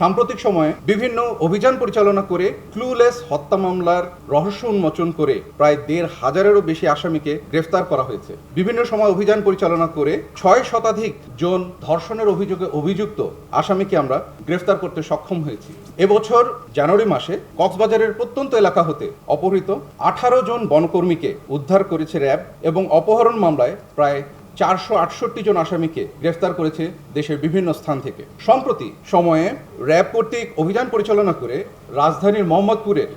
সাম্প্রতিক সময়ে বিভিন্ন অভিযান পরিচালনা করে ক্লুলেস হত্যা মামলার রহস্য উন্মোচন করে প্রায় দেড় হাজারেরও বেশি আসামিকে গ্রেফতার করা হয়েছে। বিভিন্ন সময় অভিযান পরিচালনা করে ছয় শতাধিক জন ধর্ষণের অভিযোগে অভিযুক্ত আসামিকে আমরা গ্রেফতার করতে সক্ষম হয়েছি। এবছর জানুয়ারি মাসে কক্সবাজারের প্রত্যন্ত এলাকা হতে অপহৃত আঠারো জন বনকর্মীকে উদ্ধার করেছে র্যাব এবং অপহরণ মামলায় প্রায় চারশো আটষট্টি জন আসামিকে গ্রেফতার করেছে দেশের বিভিন্ন স্থান থেকে। সম্প্রতি সময়ে র্যাব কর্তৃক অভিযান পরিচালনা করে রাজধানীর মোহাম্মদপুরের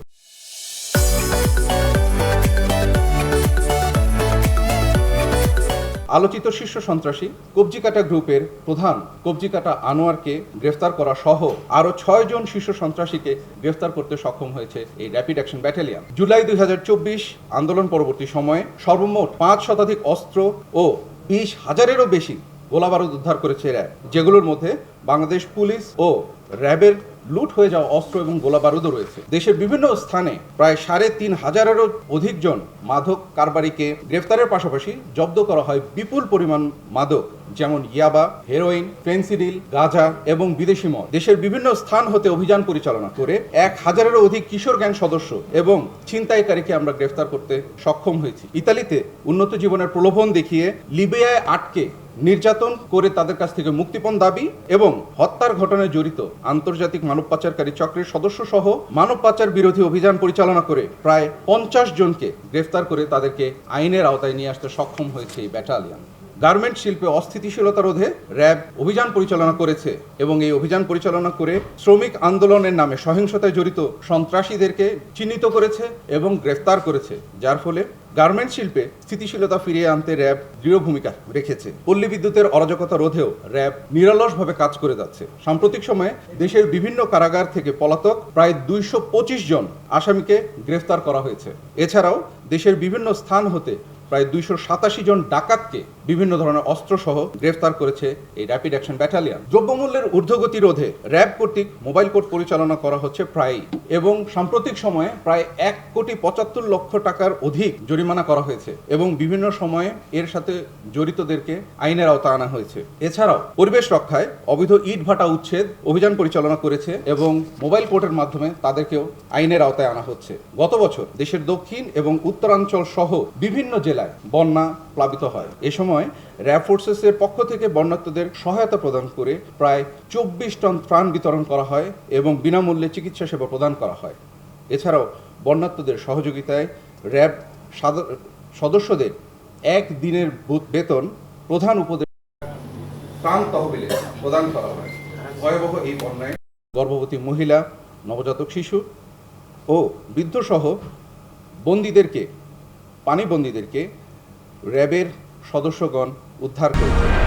আলোচিত শীর্ষ সন্ত্রাসী কবজিকাটা গ্রুপের প্রধান কবজিকাটা আনোয়ারকে গ্রেফতার করা সহ আরও ছয় জন শীর্ষ সন্ত্রাসীকে গ্রেফতার করতে সক্ষম হয়েছে এই র্যাপিড অ্যাকশন ব্যাটালিয়ন জুলাই দুই হাজার চব্বিশ আন্দোলন পরবর্তী সময়ে সর্বমোট পাঁচ শতাধিক অস্ত্র ও বিশ হাজারেরও বেশি গোলাবারুদ উদ্ধার করেছে র্যাব যেগুলোর মধ্যে বাংলাদেশ পুলিশ ও র্যাবের লুট হয়ে যাওয়া অস্ত্র এবং গোলাবারুদও রয়েছে। দেশের বিভিন্ন স্থানে প্রায় সাড়ে তিন হাজারেরও অধিক জন মাদক কারবারিকে গ্রেফতারের পাশাপাশি জব্দ করা হয় বিপুল পরিমাণ মাদক, যেমন ইয়াবা, হেরোইন, ফেন্সিডিল, গাঁজা এবং বিদেশি মদ। দেশের বিভিন্ন স্থান হতে অভিযান পরিচালনা করে এক হাজারেরও অধিক কিশোর গ্যাং সদস্য এবং ছিনতাইকারীকে আমরা গ্রেফতার করতে সক্ষম হয়েছি। ইতালিতে উন্নত জীবনের প্রলোভন দেখিয়ে লিবিয়ায় আটকে নির্যাতন করে তাদের কাছ থেকে মুক্তিপণ দাবি এবং হত্যার ঘটনায় জড়িত আন্তর্জাতিক মানব পাচারকারী চক্রের সদস্য সহ মানব পাচার বিরোধী অভিযান পরিচালনা করে প্রায় পঞ্চাশ জনকে গ্রেফতার করে তাদেরকে আইনের আওতায় নিয়ে আসতে সক্ষম হয়েছে এই ব্যাটালিয়ন। গার্মেন্ট শিল্পে অস্থিতিশীলতা রোধে র্যাব অভিযান পরিচালনা করেছে এবং এই অভিযান পরিচালনা করে শ্রমিক আন্দোলনের নামে সহিংসতায় জড়িত সন্ত্রাসীদেরকে চিহ্নিত করেছে এবং গ্রেফতার করেছে, যার ফলে গার্মেন্ট শিল্পে স্থিতিশীলতা ফিরিয়ে আনতে র্যাব দৃঢ় ভূমিকা রেখেছে। পল্লী বিদ্যুতের অরাজকতা রোধেও র্যাব নিরলসভাবে কাজ করে যাচ্ছে। সাম্প্রতিক সময়ে দেশের বিভিন্ন কারাগার থেকে পলাতক প্রায় দুইশো পঁচিশ জন আসামিকে গ্রেফতার করা হয়েছে। এছাড়াও দেশের বিভিন্ন স্থান হতে প্রায় দুইশো সাতাশি জন ডাকাতকে বিভিন্ন ধরনের অস্ত্র সহ গ্রেফতার করেছে এই র্যাপিড অ্যাকশন ব্যাটালিয়ন দ্রব্যমূল্যের ঊর্ধ্বগতি রোধে র্যাব কর্তৃক মোবাইল কোর্ট পরিচালনা করা হচ্ছে প্রায়ই এবং সাম্প্রতিক সময়ে প্রায় এক কোটি পঁচাত্তর লক্ষ টাকার অধিক জরিমানা করা হয়েছে এবং বিভিন্ন সময়ে এর সাথে জড়িতদেরকে আইনের আওতা আনা হয়েছে। এছাড়াও পরিবেশ রক্ষায় অবৈধ ইট ভাটা উচ্ছেদ অভিযান পরিচালনা করেছে এবং মোবাইল কোর্টের মাধ্যমে তাদেরকেও আইনের আওতায় আনা হচ্ছে। গত বছর দেশের দক্ষিণ এবং উত্তরাঞ্চল সহ বিভিন্ন জেলায় বন্যা প্লাবিত হয়। এ সময় র্যাব ফোর্সেসের পক্ষ থেকে বন্যার্তদের সহায়তা প্রদান করে প্রায় চব্বিশ টন ত্রাণ বিতরণ করা হয় এবং বিনামূল্যে চিকিৎসা সেবা প্রদান করা হয়। এছাড়াও বন্যার্তদের সহযোগিতায় র্যাব সাদ- সদস্যদের এক দিনের বেতন প্রধান উপদেশ ত্রাণ তহবিলে প্রদান করা হয়। ভয়াবহ এই বন্যায় গর্ভবতী মহিলা, নবজাতক শিশু ও বৃদ্ধসহ বন্দীদেরকে পানিবন্দীদেরকে র্যাবের সদস্যগণ উদ্ধার করেছে।